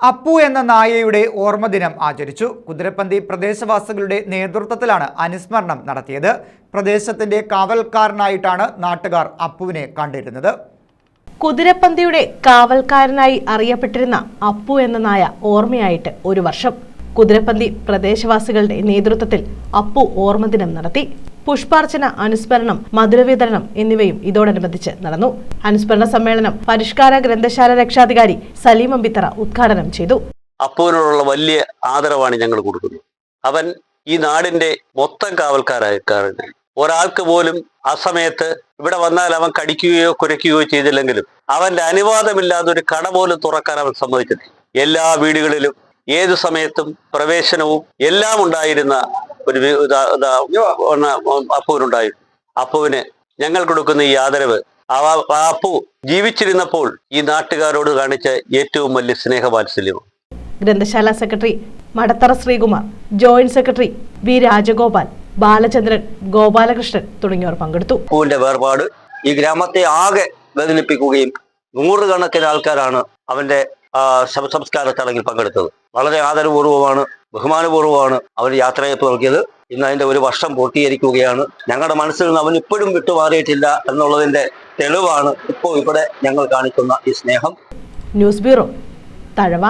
അപ്പു എന്ന നായയുടെ ഓർമ്മദിനം ആചരിച്ചു. കുതിരപ്പന്തി പ്രദേശവാസികളുടെ നേതൃത്വത്തിലാണ് അനുസ്മരണം നടത്തിയത്. പ്രദേശത്തിന്റെ കാവൽക്കാരനായിട്ടാണ് നാട്ടുകാർ അപ്പുവിനെ കണ്ടിരുന്നത്. കുതിരപ്പന്തിയുടെ കാവൽക്കാരനായി അറിയപ്പെട്ടിരുന്ന അപ്പു എന്ന നായ ഓർമ്മയായിട്ട് ഒരു വർഷം. കുതിരപ്പന്തി പ്രദേശവാസികളുടെ നേതൃത്വത്തിൽ അപ്പു ഓർമ്മദിനം നടത്തി. പുഷ്പാർച്ചന അനുസ്മരണം മധുരവിതരണം എന്നിവയും ഇതോടനുബന്ധിച്ച് നടന്നു. അനുസ്മരണ സമ്മേളനം പരിഷ്കാര ഗ്രന്ഥശാല രക്ഷാധികാരി സലീം അമ്പിത്തറ ഉദ്ഘാടനം ചെയ്തു. അപ്പോനോടുള്ള വലിയ ആദരവാണ് ഞങ്ങൾ കൊടുക്കുന്നത്. അവൻ ഈ നാടിന്റെ മൊത്തം കാവൽക്കാരായ ഒരാൾക്ക് പോലും ആ സമയത്ത് ഇവിടെ വന്നാൽ അവൻ കടിക്കുകയോ കുരയ്ക്കുകയോ ചെയ്തില്ലെങ്കിലും അവന്റെ അനുവാദമില്ലാതെ ഒരു കട പോലും തുറക്കാൻ അവൻ സമ്മതിച്ചിട്ടില്ല. എല്ലാ വീടുകളിലും ഏതു സമയത്തും പ്രവേശനവും എല്ലാം ഉണ്ടായിരുന്ന ഒരു അപ്പുവിനുണ്ടായി. അപ്പുവിന് ഞങ്ങൾ കൊടുക്കുന്ന ഈ ആദരവ്. ആ അപ്പു ജീവിച്ചിരുന്നപ്പോൾ ഈ നാട്ടുകാരോട് കാണിച്ച ഏറ്റവും വലിയ സ്നേഹവാത്സല്യമാണ് ഗ്രന്ഥശാല secretary Madathara Sreekumar joint secretary V Rajagopal Balachandran Gopalakrishnan തുടങ്ങിയവർ പങ്കെടുത്തു. അപ്പുവിന്റെ വേർപാട് ഈ ഗ്രാമത്തെ ആകെ വേദനിപ്പിക്കുകയും നൂറുകണക്കിന് ആൾക്കാരാണ് അവന്റെ ശവസംസ്കാര ചടങ്ങിൽ പങ്കെടുത്തത്. വളരെ ആദരപൂർവമാണ് ബഹുമാനപൂർവമാണ് അവർ യാത്രയപ്പ് നൽകിയത്. ഇന്ന് അതിന്റെ ഒരു വർഷം പൂർത്തീകരിക്കുകയാണ്. ഞങ്ങളുടെ മനസ്സിൽ നിന്ന് അവൻ ഇപ്പോഴും വിട്ടുമാറിയിട്ടില്ല എന്നുള്ളതിന്റെ തെളിവാണ് ഇപ്പോൾ ഇവിടെ ഞങ്ങൾ കാണിക്കുന്ന ഈ സ്നേഹം. News bureau Thazhava.